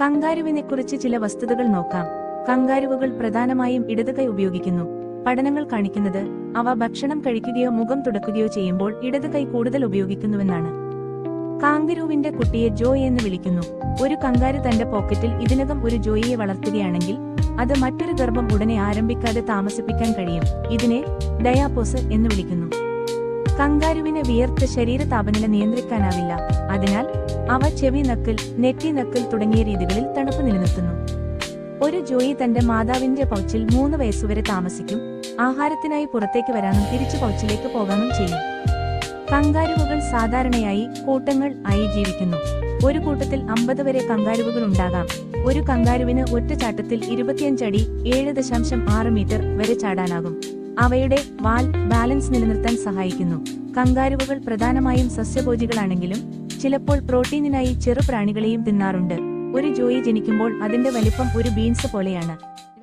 കങ്കാരുവിനെക്കുറിച്ച് ചില വസ്തുതകൾ നോക്കാം. കങ്കാരുവുകൾ പ്രധാനമായും ഇടത് കൈ ഉപയോഗിക്കുന്നു. പഠനങ്ങൾ കാണിക്കുന്നത് അവ ഭക്ഷണം കഴിക്കുകയോ മുഖം തുടക്കുകയോ ചെയ്യുമ്പോൾ ഇടത് കൈ കൂടുതൽ ഉപയോഗിക്കുന്നുവെന്നാണ്. കാങ്കരൂവിന്റെ കുട്ടിയെ ജോയ് എന്ന് വിളിക്കുന്നു. ഒരു കങ്കാരു തന്റെ പോക്കറ്റിൽ ഇതിനകം ഒരു ജോയിയെ വളർത്തുകയാണെങ്കിൽ അത് മറ്റൊരു ഗർഭം ഉടനെ ആരംഭിക്കാതെ താമസിപ്പിക്കാൻ കഴിയും. ഇതിനെ ഡയാപോസ് എന്ന് വിളിക്കുന്നു. കങ്കാരുവിന് വിയർത്ത് ശരീര താപനില നിയന്ത്രിക്കാനാവില്ല. അതിനാൽ അവ ചെവി നക്കൽ നെറ്റി നക്കൽ തുടങ്ങിയ രീതികളിൽ തണുപ്പ് നിലനിർത്തുന്നു. ഒരു ജോയി തന്റെ മാതാവിന്റെ പൗച്ചിൽ മൂന്ന് വയസ്സുവരെ താമസിക്കും ആഹാരത്തിനായി പുറത്തേക്ക് വരാനും തിരിച്ചു പൗച്ചിലേക്ക് പോകാനും ചെയ്യും. കങ്കാരുവുകൾ സാധാരണയായി കൂട്ടങ്ങൾ ആയി ജീവിക്കുന്നു. ഒരു കൂട്ടത്തിൽ അമ്പത് വരെ കങ്കാരുവുകൾ ഉണ്ടാകാം. ഒരു കങ്കാരുവിന് ഒറ്റച്ചാട്ടത്തിൽ ഇരുപത്തിയഞ്ചടി ഏഴ് ദശാംശം ആറ് മീറ്റർ വരെ ചാടാനാകും. അവയുടെ വാൽ ബാലൻസ് നിലനിർത്താൻ സഹായിക്കുന്നു. കങ്കാരുവുകൾ പ്രധാനമായും സസ്യഭോജികളാണെങ്കിലും ചിലപ്പോൾ പ്രോട്ടീനിനായി ചെറുപ്രാണികളെയും തിന്നാറുണ്ട്. ഒരു ജോയി ജനിക്കുമ്പോൾ അതിന്റെ വലിപ്പം ഒരു ബീൻസ് പോലെയാണ്.